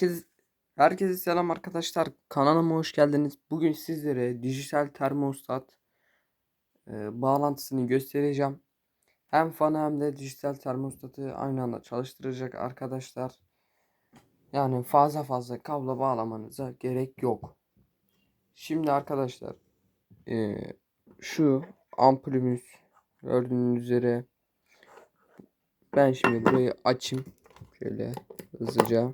Herkes, herkese selam arkadaşlar. Kanalıma hoş geldiniz. Bugün sizlere dijital termostat e, bağlantısını göstereceğim. Hem fanı hem de dijital termostatı aynı anda çalıştıracak arkadaşlar. Yani fazla fazla kablo bağlamanıza gerek yok. Şimdi arkadaşlar e, şu ampulümüz gördüğünüz üzere ben şimdi burayı açayım. Şöyle hızlıca.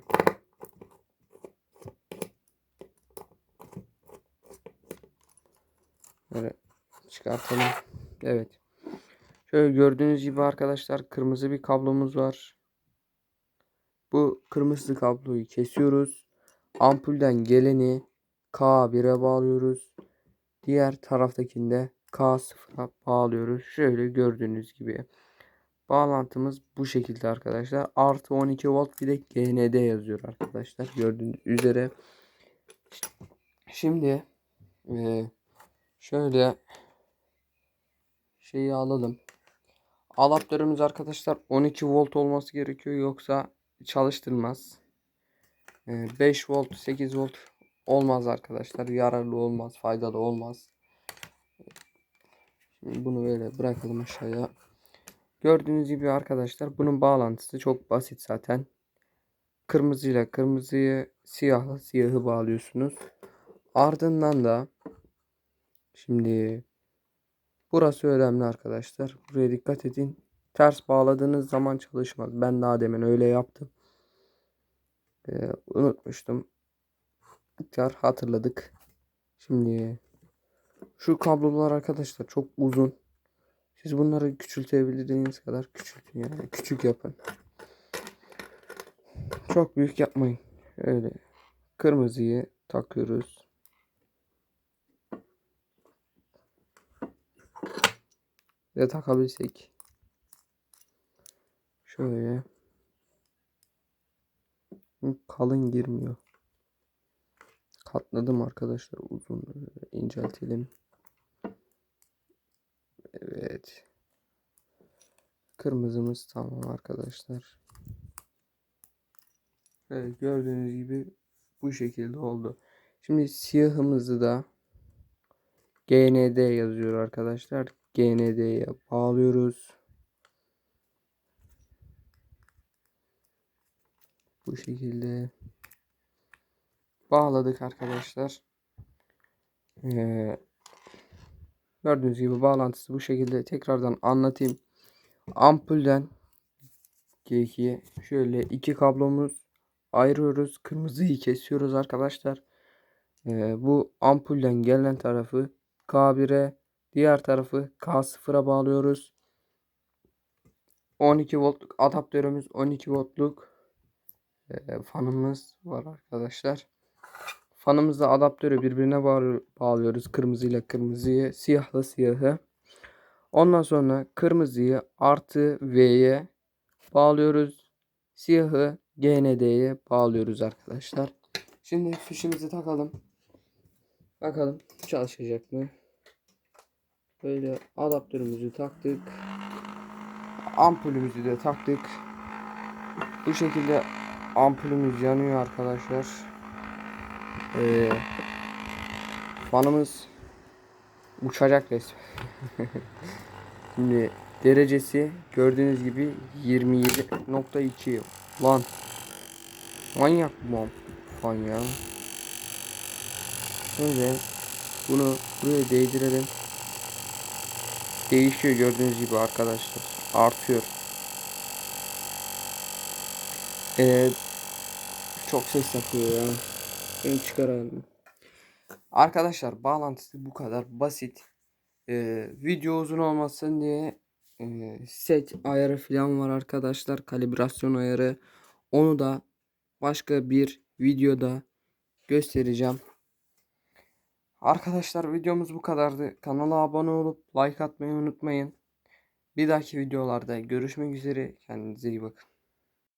Böyle çıkartalım. Evet. Şöyle gördüğünüz gibi arkadaşlar kırmızı bir kablomuz var. Bu kırmızı kabloyu kesiyoruz. Ampulden geleni K1'e bağlıyoruz. Diğer taraftakinde K0'a bağlıyoruz. Şöyle gördüğünüz gibi. Bağlantımız bu şekilde arkadaşlar. Artı 12 volt bir de GND yazıyor arkadaşlar. Gördüğünüz üzere. Şimdi e, şöyle şeyi alalım. Adaptörümüz arkadaşlar 12 volt olması gerekiyor yoksa çalıştırmaz. E, 5 volt 8 volt olmaz arkadaşlar. Yararlı olmaz, faydalı olmaz. Şimdi bunu böyle bırakalım aşağıya. Gördüğünüz gibi arkadaşlar bunun bağlantısı çok basit zaten. Kırmızıyla kırmızıyı siyahla siyahı bağlıyorsunuz. Ardından da şimdi burası önemli arkadaşlar. Buraya dikkat edin. Ters bağladığınız zaman çalışmaz. Ben daha demin öyle yaptım. Ee, unutmuştum. Tekrar hatırladık. Şimdi şu kablolar arkadaşlar çok uzun. Siz bunları küçültebildiğiniz kadar küçültün yani. Küçük yapın. Çok büyük yapmayın. Öyle. Kırmızıyı takıyoruz. Ve takabilsek. Şöyle. Kalın girmiyor. Katladım arkadaşlar uzun inceltelim. Evet. Kırmızımız tamam arkadaşlar. Evet gördüğünüz gibi bu şekilde oldu. Şimdi siyahımızı da GND yazıyor arkadaşlar. GND'ye bağlıyoruz. Bu şekilde bağladık arkadaşlar. Ee, gördüğünüz gibi bağlantısı bu şekilde tekrardan anlatayım. Ampulden G2'ye şöyle iki kablomuz ayırıyoruz. Kırmızıyı kesiyoruz arkadaşlar. Ee, bu ampulden gelen tarafı K1'e diğer tarafı K0'a bağlıyoruz. 12 voltluk adaptörümüz 12 voltluk e, fanımız var arkadaşlar. Fanımızla adaptörü birbirine bağlıyoruz. Kırmızıyla kırmızıyı, siyahla siyahı. Ondan sonra kırmızıyı artı V'ye bağlıyoruz. Siyahı GND'ye bağlıyoruz arkadaşlar. Şimdi fişimizi takalım. Bakalım çalışacak mı? Böyle adaptörümüzü taktık. Ampulümüzü de taktık. Bu şekilde ampulümüz yanıyor arkadaşlar. Ee, fanımız uçacak resmen. Şimdi derecesi gördüğünüz gibi 27.2 lan manyak bu fan ya şöyle bunu buraya değdirelim değişiyor gördüğünüz gibi arkadaşlar artıyor ee, çok ses yapıyor ya ben çıkaralım arkadaşlar bağlantısı bu kadar basit ee, video uzun olmasın diye e, set ayarı falan var arkadaşlar. Kalibrasyon ayarı. Onu da başka bir videoda göstereceğim. Arkadaşlar videomuz bu kadardı. Kanala abone olup like atmayı unutmayın. Bir dahaki videolarda görüşmek üzere. Kendinize iyi bakın.